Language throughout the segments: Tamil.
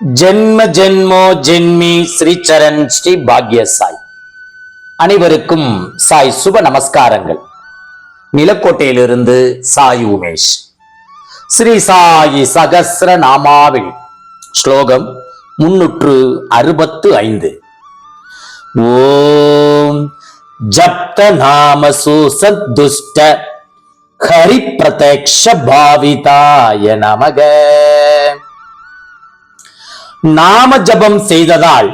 ஜென்ம ஜென்மோ ஜென்மி ஸ்ரீ சரண் ஸ்ரீ பாக்ய சாய் அனைவருக்கும் சாய் சுப நமஸ்காரங்கள். நிலக்கோட்டையிலிருந்து சாய் உமேஷ். ஸ்ரீ சாயி சகசிர நாமாவில். ஸ்லோகம் முன்னூற்று அறுபத்து ஐந்து. ஓம் ஜப்த நாம சுசதுஷ்ட ஹரி பிரதக்ஷ பாவிதாய நமக. நாம ஜபம் செய்ததால்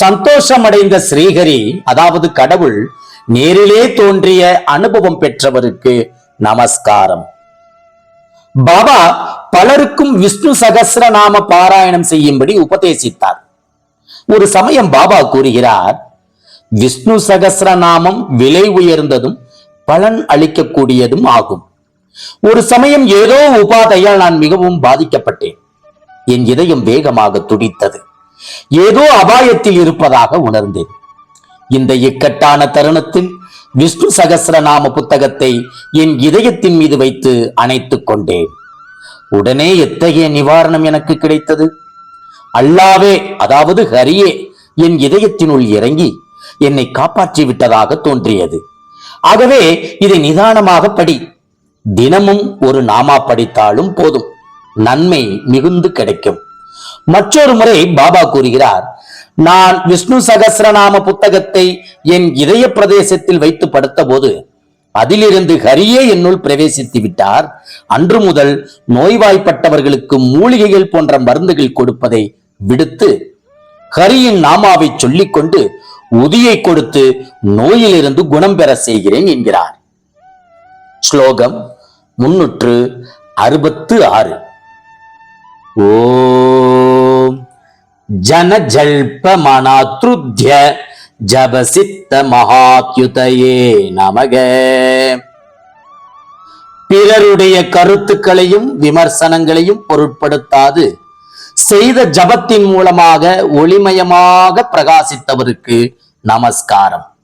சந்தோஷமடைந்த ஸ்ரீஹரி அதாவது கடவுள் நேரிலே தோன்றிய அனுபவம் பெற்றவருக்கு நமஸ்காரம். பாபா பலருக்கும் விஷ்ணு சகஸ்ரநாம பாராயணம் செய்யும்படி உபதேசித்தார். ஒரு சமயம் பாபா கூறுகிறார் விஷ்ணு சகஸ்ரநாமம் விலை உயர்ந்ததும் பலன் அளிக்கக்கூடியதும் ஆகும். ஒரு சமயம் ஏதோ உபாதையால் நான் மிகவும் பாதிக்கப்பட்டேன். என் இதயம் வேகமாக துடித்தது. ஏதோ அபாயத்தில் இருப்பதாக உணர்ந்தேன். இந்த இக்கட்டான தருணத்தில் விஷ்ணு சகசிரநாம புத்தகத்தை என் இதயத்தின் மீது வைத்து அணைத்துக் கொண்டேன். உடனே எத்தகைய நிவாரணம் எனக்கு கிடைத்தது? அல்லாவே அதாவது ஹரியே என் இதயத்தினுள் இறங்கி என்னை காப்பாற்றி விட்டதாக தோன்றியது. ஆகவே இதை நிதானமாக படி. தினமும் ஒரு நாமா படித்தாலும் போதும். நன்மை மிகுந்து கிடைக்கும். மற்றொரு முறை பாபா கூறுகிறார் நான் விஷ்ணு சகசிரநாம புத்தகத்தை என் இதய பிரதேசத்தில் வைத்து படுத்த போது அதிலிருந்து ஹரியே என்னுள் பிரவேசித்து விட்டார். அன்று முதல் நோய்வாய்ப்பட்டவர்களுக்கு மூலிகைகள் போன்ற மருந்துகள் கொடுப்பதை விடுத்து ஹரியின் நாமாவை சொல்லிக்கொண்டு உதியை கொடுத்து நோயிலிருந்து குணம் பெற செய்கிறேன் என்கிறார். ஸ்லோகம் முன்னூற்று அறுபத்து ஆறு. ஓம். ஜன ஜல்ப மனாத்ருத்ய ஜபசித்த மகாத்யுதையே நமக. பிறருடைய கருத்துக்களையும் விமர்சனங்களையும் பொருட்படுத்தாது. செய்த ஜபத்தின் மூலமாக ஒளிமயமாக பிரகாசித்தவருக்கு நமஸ்காரம்.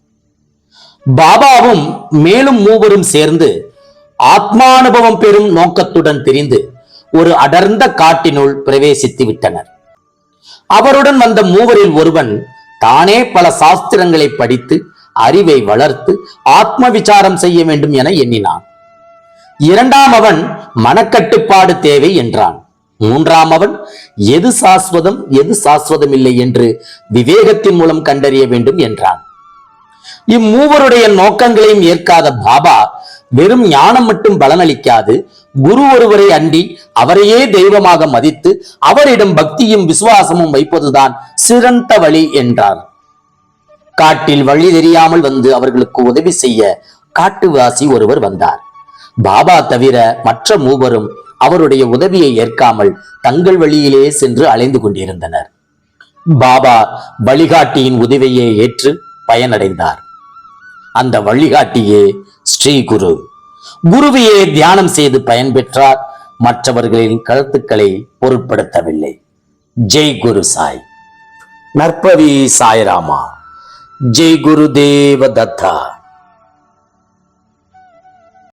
பாபாவும் மேலும் மூவரும் சேர்ந்து ஆத்மானுபவம் பெறும் நோக்கத்துடன் தெரிந்து ஒரு அடர்ந்த காட்டினுள் பிரவேசித்து விட்டனர். அவருடன் வந்த மூவரில் ஒருவன் தானே பல சாஸ்திரங்களை படித்து அறிவை வளர்த்து ஆத்ம விசாரம் செய்ய வேண்டும் என எண்ணினான். இரண்டாம் அவன் மனக்கட்டுப்பாடு தேவை என்றான். மூன்றாம் அவன் எது சாஸ்வதம் எது சாஸ்வதம் இல்லை என்று விவேகத்தின் மூலம் கண்டறிய வேண்டும் என்றான். இம்மூவருடைய நோக்கங்களையும் ஏற்காத பாபா வெறும் ஞானம் மட்டும் பலனளிக்காது. குரு ஒருவரை அண்டி அவரையே தெய்வமாக மதித்து அவரிடம் பக்தியும் விசுவாசமும் வைப்பதுதான் சிறந்த வழி என்றார். காட்டில் வழி தெரியாமல் வந்து அவர்களுக்கு உதவி செய்ய காட்டுவாசி ஒருவர் வந்தார். பாபா தவிர மற்ற மூவரும் அவருடைய உதவியை ஏற்காமல் தங்கள் வழியிலே சென்று அலைந்து கொண்டிருந்தனர். பாபா வழிகாட்டியின் உதவியை ஏற்று பயனடைந்தார். அந்த வழிகாட்டியே ஸ்ரீ குரு குருவையே தியானம் செய்து பயன் பெற்றார் மற்றவர்களின் கருத்துக்களை பொருட்படுத்தவில்லை. ஜெய் குரு சாய். நற்பவி சாய்ராமா. ஜெய் குரு தேவ தத்தா